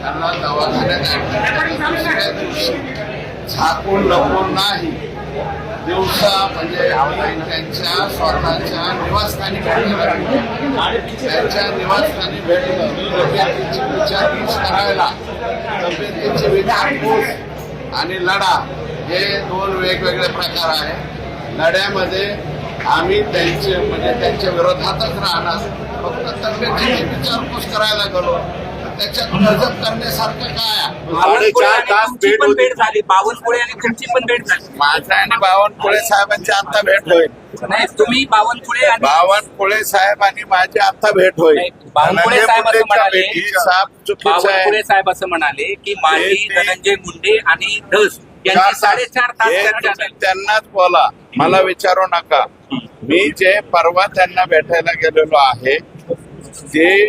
त्यांना दवाखान्यात झाकून लपून नाही. दिवसा म्हणजे आपण त्यांच्या स्वतःच्या निवासस्थानी भेटलं. त्यांच्या निवासस्थानी भेटलं. तब्येतीची विचारपूस करायला. तब्येतीची विचारपूस. आणि लढा हे दोन वेगवेगळे प्रकार आहे लढ्यामध्ये आम्ही त्यांचे म्हणजे त्यांच्या विरोधातच राहणार. फक्त तब्येतीची विचारपूस करायला गेलो त्याच्यात गजब करण्यासारखं काय भेट पण होती. भेट झाली. बावनकुळे आणि तुमची पण भेट झाली. माझा आणि बावनकुळे साहेबांची आता भेट होईल. नाही तुम्ही बावनकुळे आणि बावनकुळे साहेब आणि माझी आता भेट होईल. बावनकुळे साहेब असं म्हणाले. बावनकुळे आहे. साहेब असं म्हणाले की माझी धनंजय मुंडे आणि धस त्यांनाच बोला. मला विचारू नका. मी जे परवा त्यांना भेटायला गेलेलो आहे ते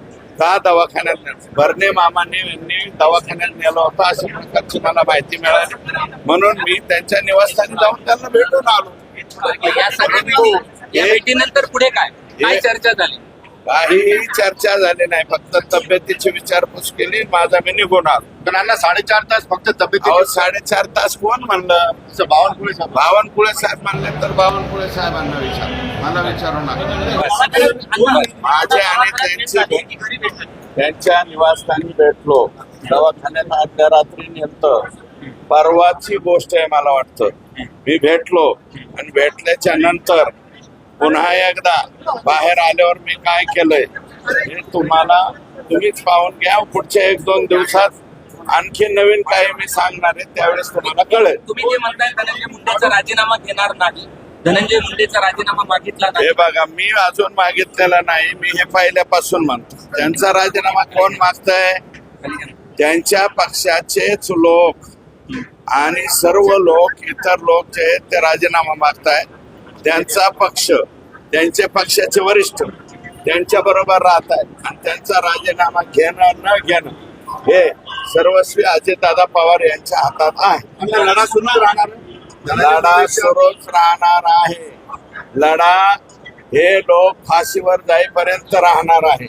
का दवाखान्यात भरणे मामांनी यांनी दवाखान्यात नेलं होतं अशा प्रकारची मला माहिती मिळाली. म्हणून मी त्यांच्या निवासस्थानी जाऊन त्यांना भेटून आलो. या या भेटीनंतर पुढे काय? काय हे- चर्चा झाली? काहीही चर्चा झाली नाही फक्त तब्येतीची विचारपूस केली माझा मी निघून आलो. त्यांना साडेचार तास फक्त तब्येत साडेचार तास कोण म्हणलं? बावनकुळे साहेब. बावनकुळे साहेब म्हणले तर बावनकुळे साहेबांना विचार मला विचारू नका. माझे आणि त्यांची त्यांच्या निवासस्थानी भेटलो. दवाखान्यात आदल्या रात्री नेलतं. परवाची गोष्ट आहे मला वाटतं. मी भेटलो. आणि भेटल्याच्या नंतर पुन्हा एकदा बाहेर आल्यावर मी काय केलंय? हे तुम्हाला तुम्हीच पाहून घ्या. पुढच्या एक दोन दिवसात आणखी नवीन काही मी सांगणार आहे त्यावेळेस तुम्हाला कळेल. तुम्ही जे म्हणताय धनंजय मुंडेचा राजीनामा घेणार नाही. धनंजय मुंडेचा राजीनामा मागितला हे बघा मी अजून मागितलेला नाही मी हे पहिल्यापासून म्हणतो. त्यांचा राजीनामा कोण मागताय? त्यांच्या पक्षाचेच लोक. आणि सर्व लोक इतर लोक जे आहेत ते राजीनामा मागतायत. त्यांचा पक्ष त्यांचे पक्षाचे वरिष्ठ त्यांच्या बरोबर राहत आहेत आणि त्यांचा राजीनामा घेणं न घेणं हे सर्वस्वी अजितदादा पवार यांच्या हातात आहे. लढा सुरूच राहणार लढा सुरूच राहणार आहे. लढा हे लोक फाशीवर जाईपर्यंत राहणार आहे.